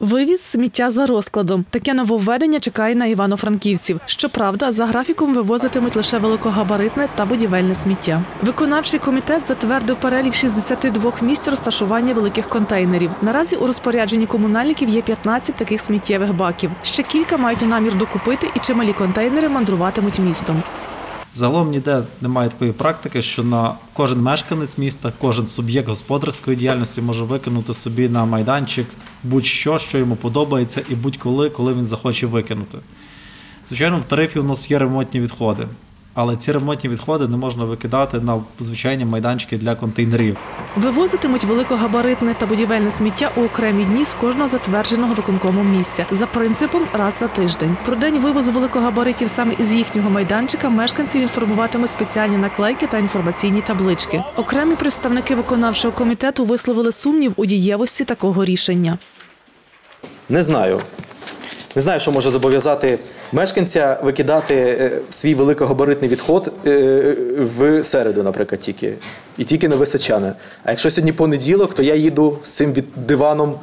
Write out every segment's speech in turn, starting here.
Вивіз сміття за розкладом. Таке нововведення чекає на івано-франківців. Щоправда, за графіком вивозитимуть лише великогабаритне та будівельне сміття. Виконавчий комітет затвердив перелік 62 місць розташування великих контейнерів. Наразі у розпорядженні комунальників є 15 таких сміттєвих баків. Ще кілька мають намір докупити, і чималі контейнери мандруватимуть містом. Загалом ніде немає такої практики, що на кожен мешканець міста, кожен суб'єкт господарської діяльності може викинути собі на майданчик будь-що, що йому подобається, і будь-коли, коли він захоче викинути. Звичайно, в тарифі у нас є ремонтні відходи, але ці ремонтні відходи не можна викидати на звичайні майданчики для контейнерів. Вивозитимуть великогабаритне та будівельне сміття у окремі дні з кожного затвердженого виконкомом місця за принципом раз на тиждень. Про день вивозу великогабаритів саме із їхнього майданчика мешканців інформуватимуть спеціальні наклейки та інформаційні таблички. Окремі представники виконавчого комітету висловили сумнів у дієвості такого рішення. Не знаю. Не знаю, що може зобов'язати мешканця викидати е, свій великогабаритний відход е, в середу, наприклад, тільки. І тільки на височане. А якщо сьогодні понеділок, то я їду з цим від диваном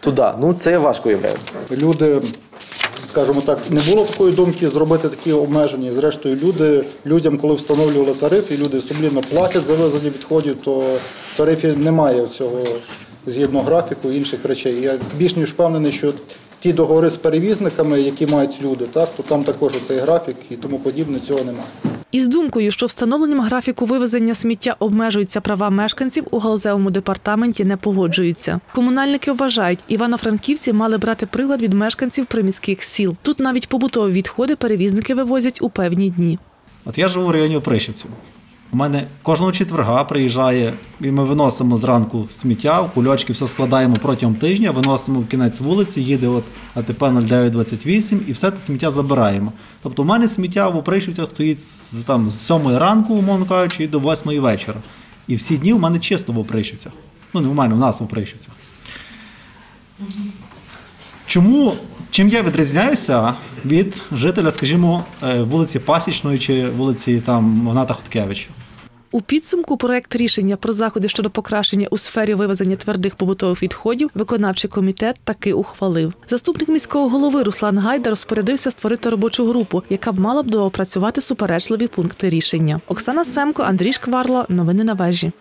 туди. Ну, це я важко уявляю. Люди, скажімо так, не було такої думки зробити такі обмеження. Зрештою, люди, людям, коли встановлювали тариф, і люди сумлінно платять за вивезення відходів, то в тарифі немає цього згідно графіку інших речей. Я більш ніж впевнений, що ті договори з перевізниками, які мають люди, так, то там також цей графік і тому подібне, цього немає. Із думкою, що встановленням графіку вивезення сміття обмежуються права мешканців, у галузевому департаменті не погоджуються. Комунальники вважають, івано-франківці мали брати приклад від мешканців приміських сіл. Тут навіть побутові відходи перевізники вивозять у певні дні. От я живу в районі Опришівців. У мене кожного четверга приїжджає, і ми виносимо зранку сміття, в кульочки все складаємо протягом тижня, виносимо в кінець вулиці, їде от АТП 0928 і все те сміття забираємо. Тобто у мене сміття в Опришівцях стоїть там, з 7 ранку, умовно кажучи, і до 8 вечора. І всі дні у мене чисто в Опришівцях. Ну, не в мене, у нас в Опришівцях. Чому, чим я відрізняюся від жителя, скажімо, е, вулиці Пасічної чи вулиці там Гната Хоткевича? У підсумку проект рішення про заходи щодо покращення у сфері вивезення твердих побутових відходів виконавчий комітет таки ухвалив. Заступник міського голови Руслан Гайда розпорядився створити робочу групу, яка б мала б доопрацювати суперечливі пункти рішення. Оксана Семко, Андрій Шкварла. Новини на вежі.